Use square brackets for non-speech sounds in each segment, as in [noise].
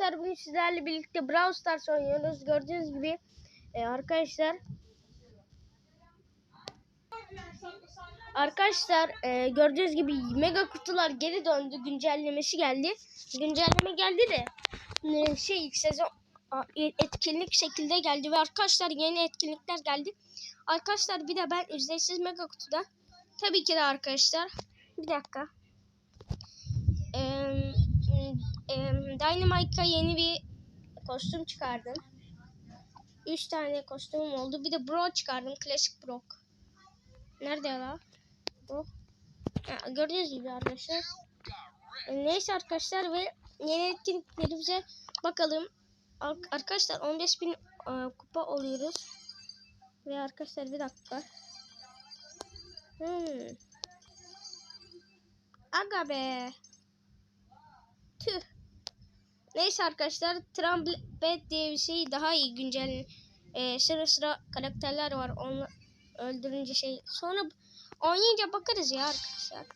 arkadaşlar bugün sizlerle birlikte Brawl Stars oynuyoruz. Gördüğünüz gibi e, arkadaşlar Arkadaşlar e, gördüğünüz gibi mega kutular geri döndü. Güncellemesi geldi. Güncelleme geldi de e, şey ilk sezon e, etkinlik şekilde geldi ve arkadaşlar yeni etkinlikler geldi. Arkadaşlar bir de ben ücretsiz mega kutuda tabii ki de arkadaşlar bir dakika. Eee e, Dynamite'a yeni bir kostüm çıkardım. 3 tane kostümüm oldu. Bir de Bro çıkardım. Klasik Brock. Nerede ya? Bro. Ha, gördüğünüz gibi arkadaşlar. E, neyse arkadaşlar ve yeni etkinliklerimize bakalım. Ar- Arkadaşlar 15.000 e, kupa oluyoruz. Ve arkadaşlar bir dakika. Hmm. Aga be. Tüh. Neyse arkadaşlar Trumpet diye bir şey daha iyi güncel e, sıra sıra karakterler var onu öldürünce şey sonra oynayınca bakarız ya arkadaşlar.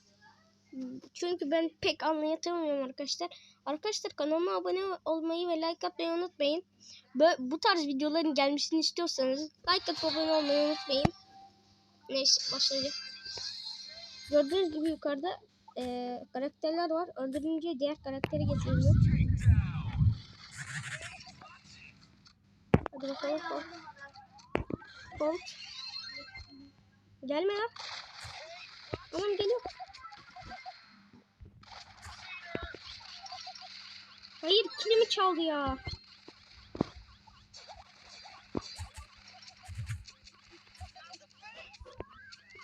Çünkü ben pek anlayatamıyorum arkadaşlar. Arkadaşlar kanalıma abone olmayı ve like atmayı unutmayın. Böyle, bu tarz videoların gelmesini istiyorsanız like atıp abone olmayı unutmayın. Neyse başlayalım. Gördüğünüz gibi yukarıda e, karakterler var. Öldürünce diğer karakteri getiriyor. Hadi bakalım. Colt. Colt. Gelme lan. Tamam geliyor. Hayır kilimi çaldı ya.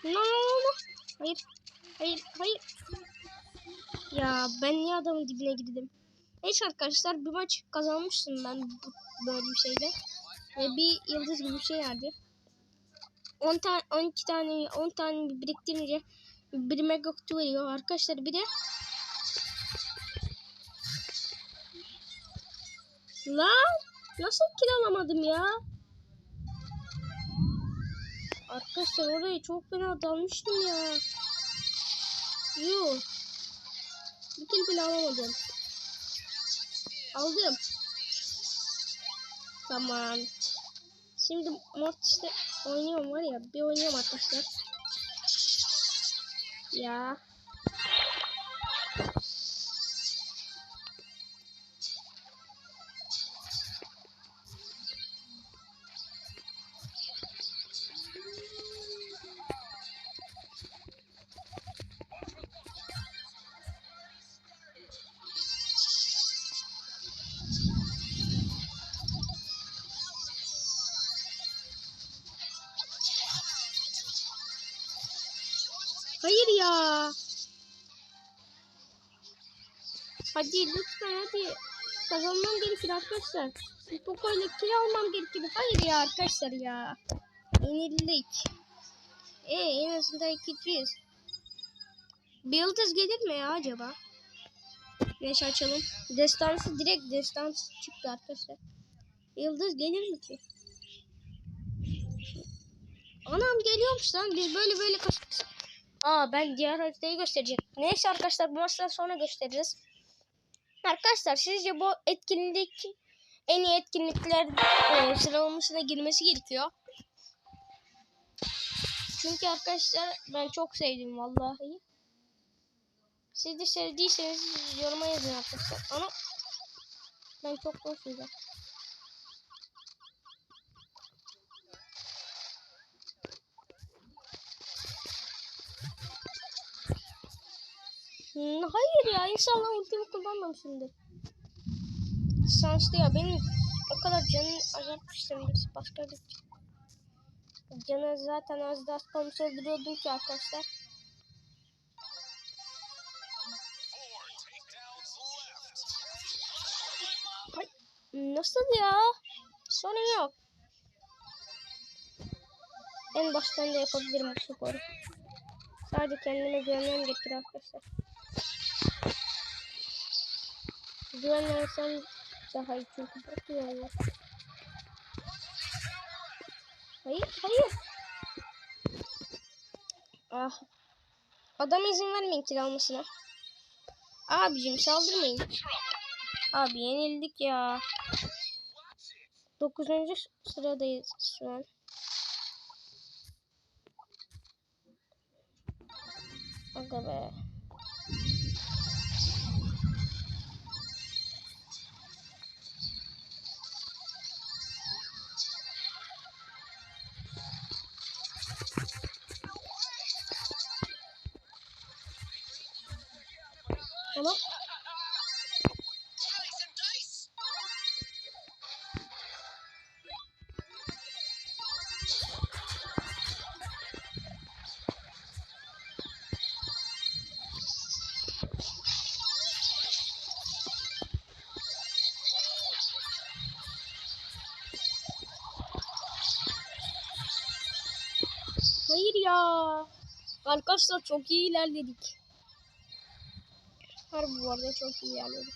No, no, no. Hayır. Hayır, hayır. Ya ben niye adamın dibine girdim? Neyse arkadaşlar bir maç kazanmıştım ben bu, böyle bir şeyde. Ve bir yıldız gibi bir şey verdi. 10 tane 12 tane 10 tane biriktirince bir mega kutu veriyor arkadaşlar bir de Lan nasıl kill alamadım ya? Arkadaşlar oraya çok fena dalmıştım ya. Yuh. Bir kill bile alamadım. Aldım. Tamam. Şimdi Mortis'te oynuyorum var ya. Bir oynuyorum arkadaşlar. Ya. Hayır ya. Hadi lütfen hadi. Kazanmam gerekir arkadaşlar. Bir pokoyla kill almam gerekir. Hayır ya arkadaşlar ya. Yenildik. E en azından ikinciyiz. Bir yıldız gelir mi ya acaba? Neyse açalım. Destansı direkt destans çıktı arkadaşlar. Yıldız gelir mi ki? Anam geliyormuş lan. Biz böyle böyle kaç... Aa ben diğer haritayı gösterecek. Neyse arkadaşlar bu maçtan sonra gösteririz. Arkadaşlar sizce bu etkinlik en iyi etkinlikler e, sıralamasına girmesi gerekiyor. Çünkü arkadaşlar ben çok sevdim vallahi. Siz de sevdiyseniz yoruma yazın arkadaşlar. Ama ben çok hoşum. Hayır ya inşallah ultimi kullanmamışımdır. Şanslı ya benim o kadar canım azaltmıştım başka bir Canı zaten az da az kalmış öldürüyordum ki arkadaşlar. Nasıl ya? Sorun yok. En baştan da yapabilirim bu sporu. Sadece kendime güvenmem gerekir arkadaşlar. Güvenmezsem daha iyi çünkü güvenli. Hayır, hayır. Ah. Adam izin vermeyin kill almasına. Abicim saldırmayın. Abi yenildik ya. 9. sıradayız şu an. Aga be. Hayır ya. Arkadaşlar çok iyi ilerledik. Harbi bu arada çok iyi ilerledik.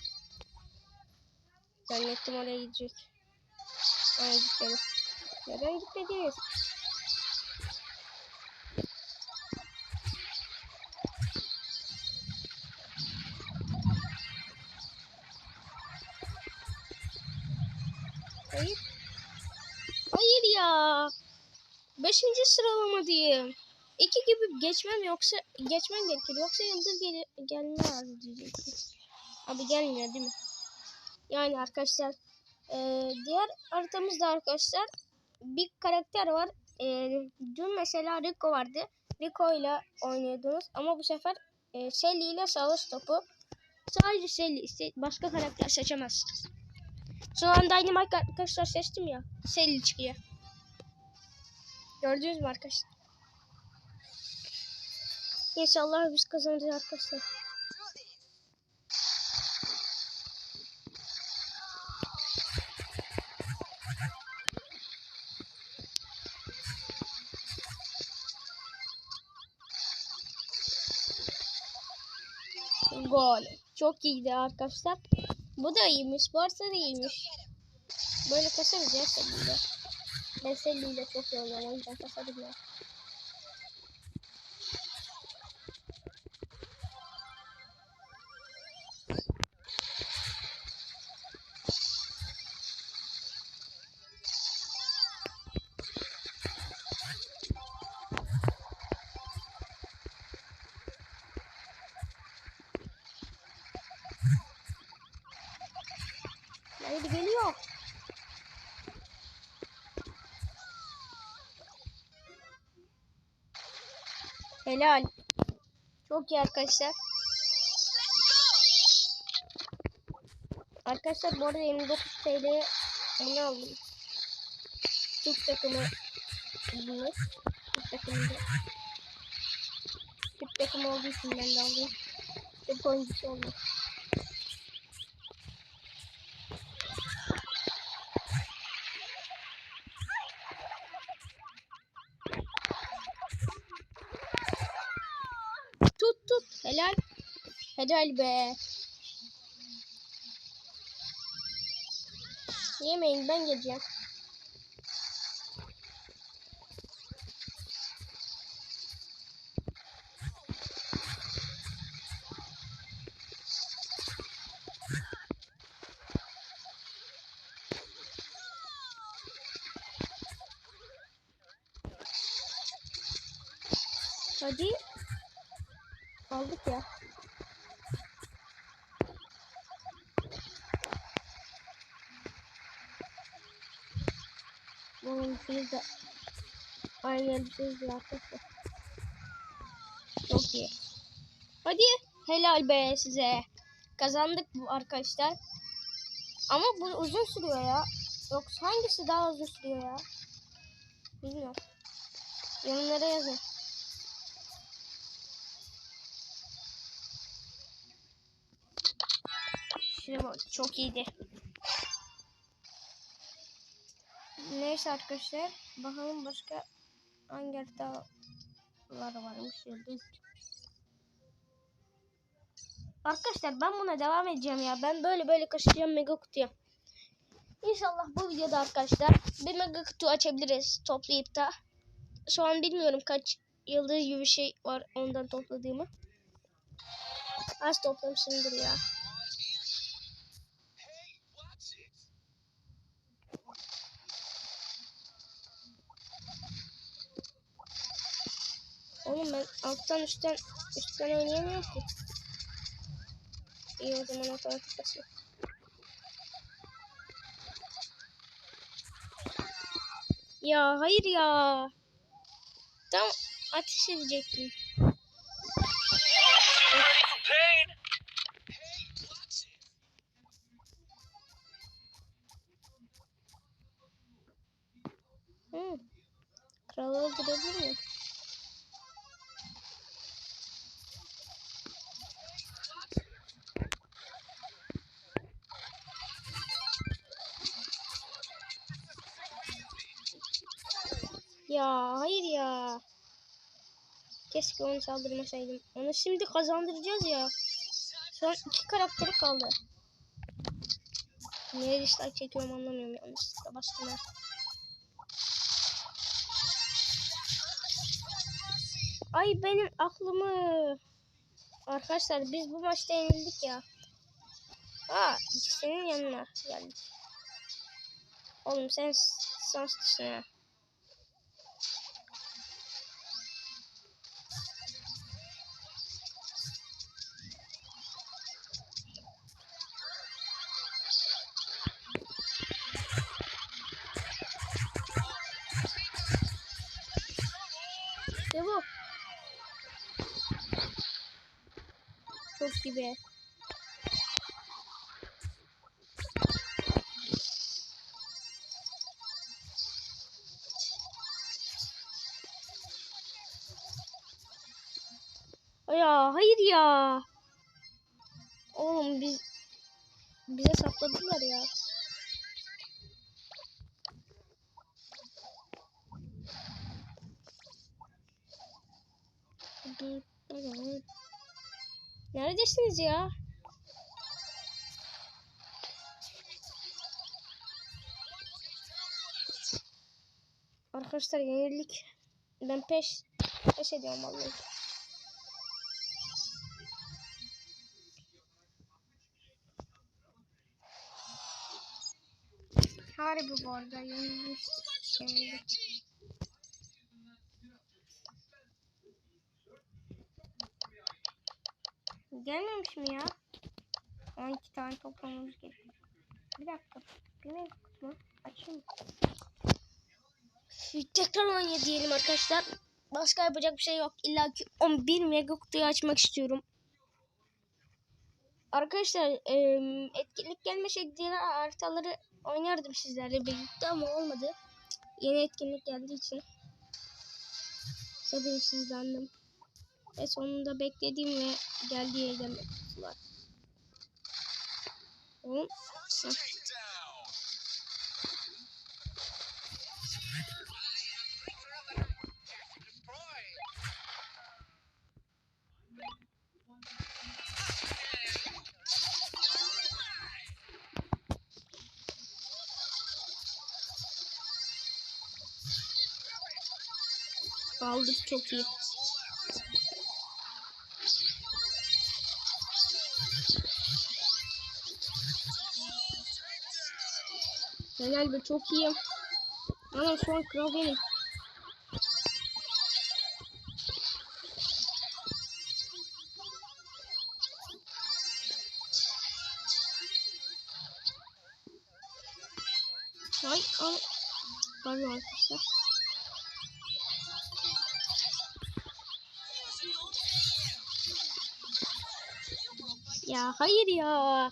Zannettim oraya gidecek. Oraya gitmedi. Neden gitmediniz? Hayır. Hayır ya. Beşinci sıralamadayım. İki gibi geçmem yoksa geçmem gerekir. Yoksa yıldız gel gelmez diyecektim. Abi gelmiyor değil mi? Yani arkadaşlar eee, diğer haritamızda arkadaşlar bir karakter var. Eee, dün mesela Rico vardı. Rico ile oynuyordunuz ama bu sefer eee Shelly ile savaş topu. Sadece işte başka karakter seçemezsiniz. Son anda Dynamite arkadaşlar seçtim ya. Shelly çıkıyor. Gördünüz mü arkadaşlar? İnşallah biz kazanacağız arkadaşlar. Gol. Çok iyiydi arkadaşlar. Bu da iyiymiş. Bu arada da iyiymiş. Böyle kasarız ya Selli'yle. Ben Selli'yle çok iyi oynuyorum. O yüzden kasarım ya. Haydi Helal. Çok iyi arkadaşlar. Arkadaşlar bu arada 29 TL'ye ne aldım? Türk takımı bunlar. Türk takımında. Türk takımı olduğu için ben de aldım. Türk oyuncusu olmak. Tut tut. Helal. Helal be. Yemeyin ben geleceğim. Hadi. Aldık ya. Bir de aynı elbiseyiz arkadaşlar. Çok iyi. Hadi helal be size. Kazandık bu arkadaşlar. Ama bu uzun sürüyor ya. Yoksa hangisi daha uzun sürüyor ya? Bilmiyorum. Yorumlara yazın. Şuraya bak çok iyiydi. Neyse arkadaşlar. Bakalım başka hangi haritalar varmış yıldız. Arkadaşlar ben buna devam edeceğim ya. Ben böyle böyle kaçacağım mega kutuya. İnşallah bu videoda arkadaşlar bir mega kutu açabiliriz toplayıp da. Şu an bilmiyorum kaç yıldız gibi bir şey var ondan topladığımı. Az toplamışımdır ya. Oğlum ben alttan üstten üstten oynayamıyorum ki. İyi o zaman otomatik basıyor. Ya hayır ya. Tam ateş edecektim. Hı. Kralı öldürebilir saldırmasaydım. Onu şimdi kazandıracağız ya. An iki karakteri kaldı. Niye dislike çekiyorum anlamıyorum yanlışlıkla bastım ha. Ay benim aklımı. Arkadaşlar biz bu maçta yenildik ya. Aa ikisinin yanına geldik. Oğlum sen şanslısın ha. Gibi. Ya hayır ya. Oğlum biz bize sapladılar ya. Neredesiniz ya? Arkadaşlar yenildik. Ben peş peş ediyorum vallahi. Harbi bu arada yenildik. Yenildik. Gelmemiş mi ya? 12 tane toplamamız gerekiyor. Bir dakika. Dakika mı? Açayım. Tekrar 17 diyelim arkadaşlar. Başka yapacak bir şey yok. İlla ki 11 mega kutuyu açmak istiyorum. Arkadaşlar etkinlik gelmeseydi diğer haritaları oynardım sizlerle birlikte ama olmadı. Yeni etkinlik geldiği için. Sabırsızlandım. Ve sonunda beklediğim ve geldiği yerden! Destroy! Aldık çok iyi. Helal be çok iyi. Ama an kral benim. Ay al. Pardon arkadaşlar. Ya hayır ya.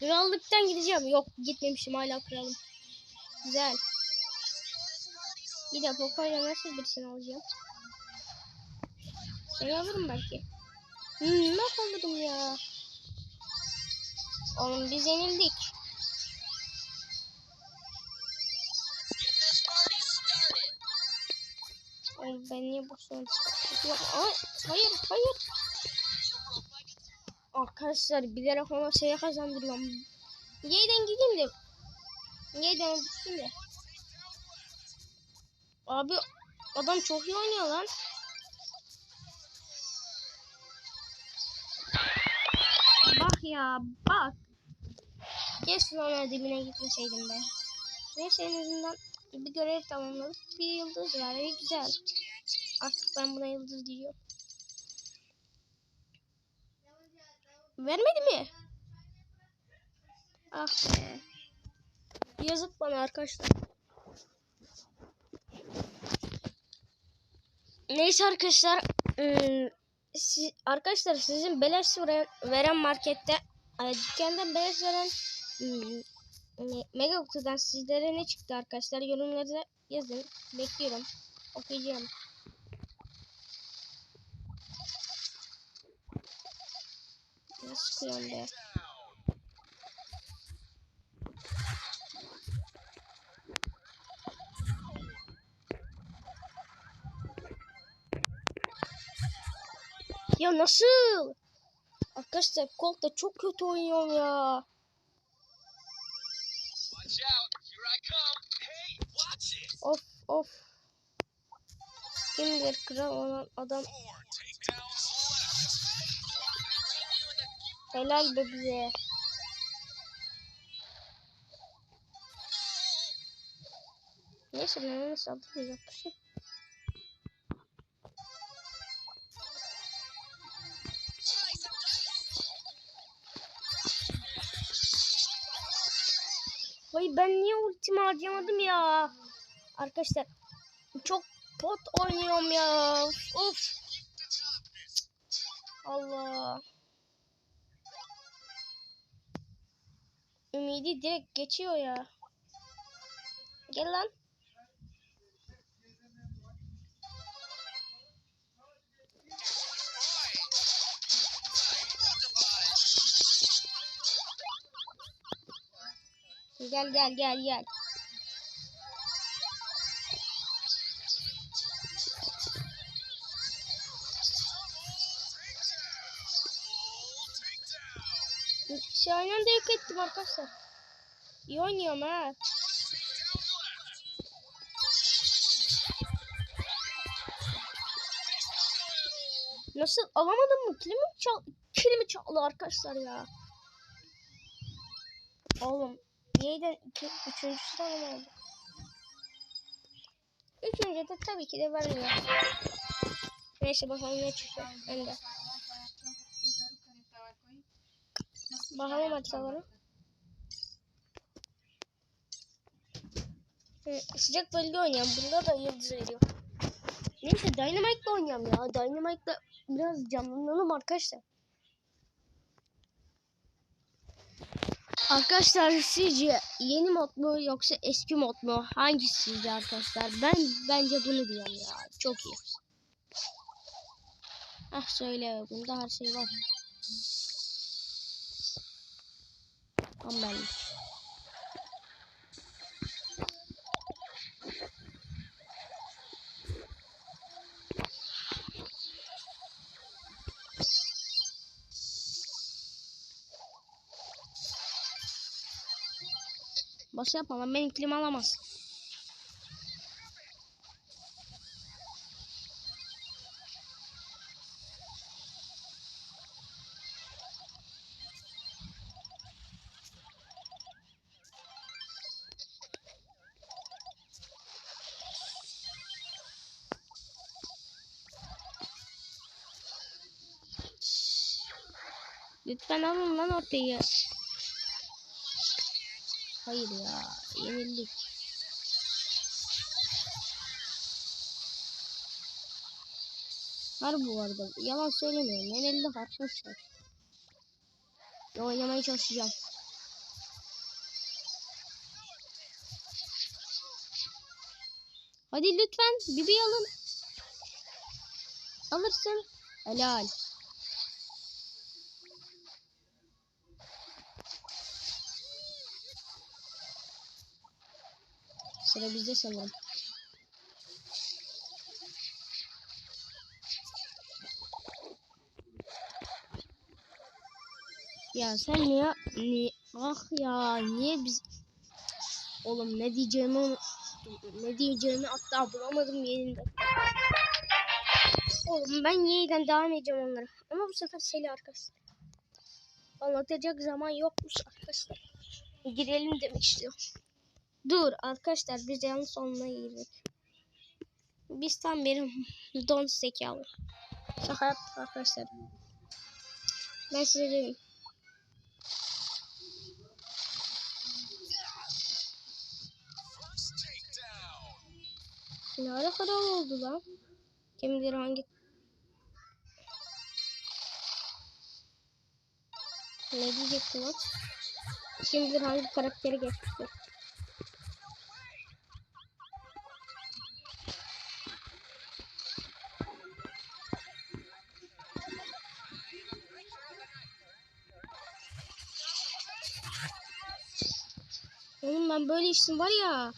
Krallıktan gideceğim. Yok gitmemişim hala kralım. Güzel. Bir de Poco'yla nasıl birisini alacağım? Seni alırım belki. Hmm, nasıl alırım ya? Oğlum biz yenildik. Oğlum ben niye boşuna hayır hayır. Arkadaşlar bilerek ona şeye kazandırıyorum. Y'den gideyim de. Y'den düşeyim de. Abi adam çok iyi oynuyor lan. Bak ya bak. Keşke ona dibine gitmeseydim be. Neyse en azından bir görev tamamladık. Bir yıldız var. iyi güzel. Artık ben buna yıldız diyeceğim. Vermedi mi? Ah be. Yazık bana arkadaşlar. Neyse arkadaşlar. ıı, siz, arkadaşlar sizin beleş veren, markette e, dükkanda beleş veren ıı, e, Mega Kutu'dan sizlere ne çıktı arkadaşlar? Yorumlarda yazın. Bekliyorum. Okuyacağım. Nasıl çıkıyorum be? Ya nasıl? Arkadaşlar Colt'ta çok kötü oynuyorum ya. Of of. Kimdir kral olan adam helal be bize. Neyse ben onu saldırmayacağım. Ben niye ultimi harcamadım ya? Arkadaşlar çok bot oynuyorum ya. Of. Allah. Ümidi direkt geçiyor ya. Gel lan. Gel gel gel gel. Üç kişi aynı yok ettim arkadaşlar. İyi oynuyorum ha. Nasıl alamadım mı? Kilimi çal kilimi çaldı arkadaşlar ya. Oğlum neyden iki, üçüncü sıra mı oldu? Üçüncü de tabii ki de vermiyor. Neyse bakalım ne çıkacak. Ben de. Bakalım haritalara. Hı, sıcak bölge oynuyorum. Bunda da yıldız veriyor. Neyse Dynamite'la oynuyorum ya. Dynamite'la biraz canlanalım arkadaşlar. Arkadaşlar sizce yeni mod mu yoksa eski mod mu? Hangisi sizce arkadaşlar? Ben bence bunu diyorum ya. Çok iyi. Ah söyle bunda her şey var. Tam Boş yapma lan benim klima alamaz. Lütfen alın lan ortayı. Hayır ya. Yenildik. Var bu arada. Yalan söylemiyorum. Yenildik arkadaşlar. Oynamaya çalışacağım. Hadi lütfen Bibi alın. Alırsın. Helal. Sıra bizde sanırım. Ya sen niye, ni ah ya niye biz Oğlum ne diyeceğimi ne diyeceğimi hatta bulamadım yerinde. Oğlum ben yeniden devam edeceğim onlara. Ama bu sefer Seli arkadaşlar. Anlatacak zaman yokmuş arkadaşlar. Girelim demek istiyorum. Dur arkadaşlar biz yanlış sonuna girdik. Biz tam bir [laughs] don zekalı. Şaka yaptık arkadaşlar. Ben size dedim. Ne ara kadar oldu lan? Kim bilir hangi... Ne diyecektim lan? Kim bilir hangi karakteri geçmiştir. Ben böyle içtim var ya.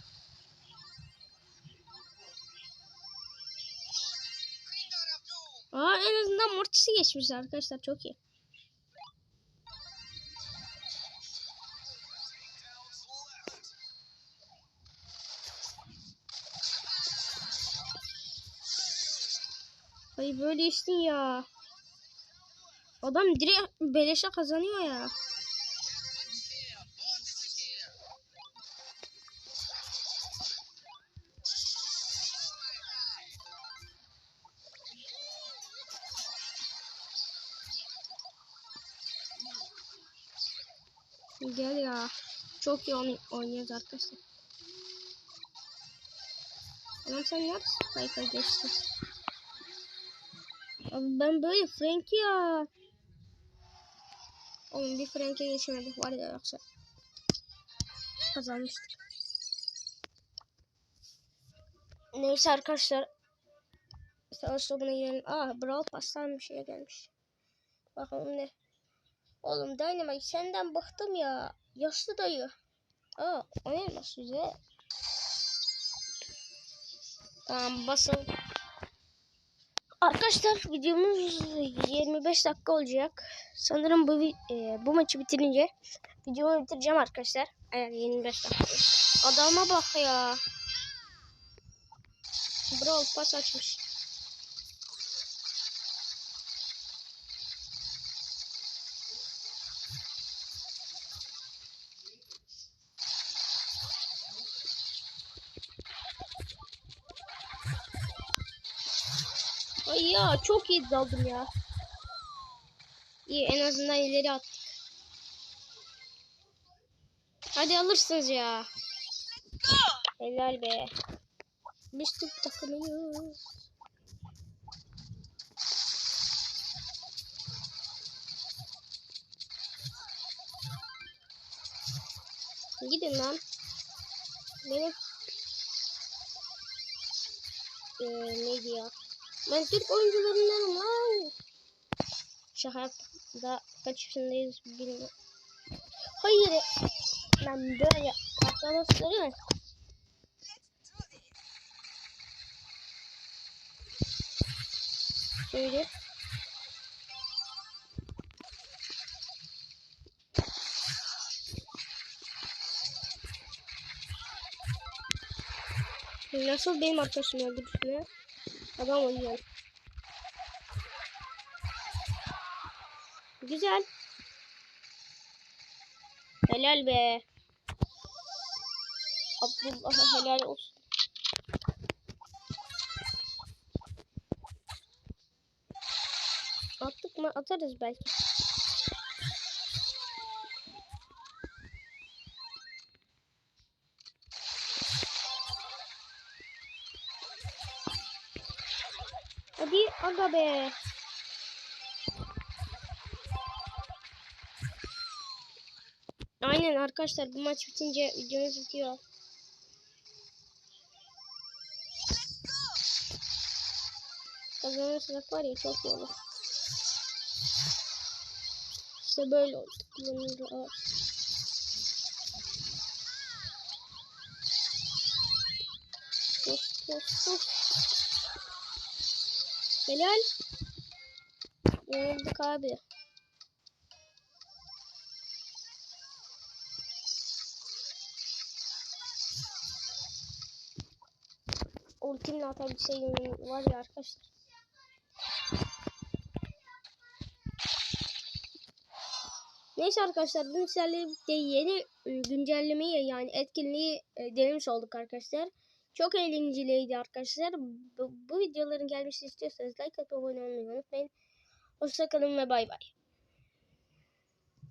Aa en azından mortisi geçmiş arkadaşlar çok iyi. Ay böyle içtin ya. Adam direkt beleşe kazanıyor ya. Gel ya. Çok iyi oyn- oynuyoruz arkadaşlar. Oğlum sen neredesin? Kayka geçti. Abi ben böyle Frank ya. Oğlum bir Frank'e geçemedik var ya yoksa. Kazanmıştık. Neyse arkadaşlar. Savaş topuna girelim. Aa Brawl Pass'tan bir şeye gelmiş. Bakalım ne. Oğlum Dynamite senden bıktım ya. Yaşlı dayı. Aa o ne nasıl güzel. Tamam basın. Arkadaşlar videomuz 25 dakika olacak. Sanırım bu e, bu maçı bitirince videomu bitireceğim arkadaşlar. Eğer 25 dakika. Adama bak ya. Brawl pas açmış. Çok iyi daldım ya. İyi en azından ileri attık. Hadi alırsınız ya. Helal be. Biz Türk takımıyız. Gidin lan. Benim ee, neydi ya? Ben Türk oyuncularındanım lan. Şaka yaptım. Daha kaç yaşındayız bilmiyorum. Hayır. Ben böyle arkadaşlarım. Şöyle. Nasıl benim arkadaşım öldürsün ya? Adam oynuyor. Güzel. Helal be. Abdullah'a helal olsun. Attık mı? Atarız belki. Aga be. Aynen arkadaşlar bu maç bitince videomuz bitiyor. Kazanırsak var ya çok iyi olur. İşte böyle oldu. Kullanılır. Pus pus pus. Helal. Yenildik abi. Ultimle atabilseydim var ya arkadaşlar. Neyse arkadaşlar bu sizlerle birlikte yeni e, güncellemeyi yani etkinliği e, denemiş olduk arkadaşlar. Çok eğlenceliydi arkadaşlar. Bu, bu videoların gelmesini istiyorsanız like atıp abone olmayı unutmayın. Hoşçakalın ve bay bay.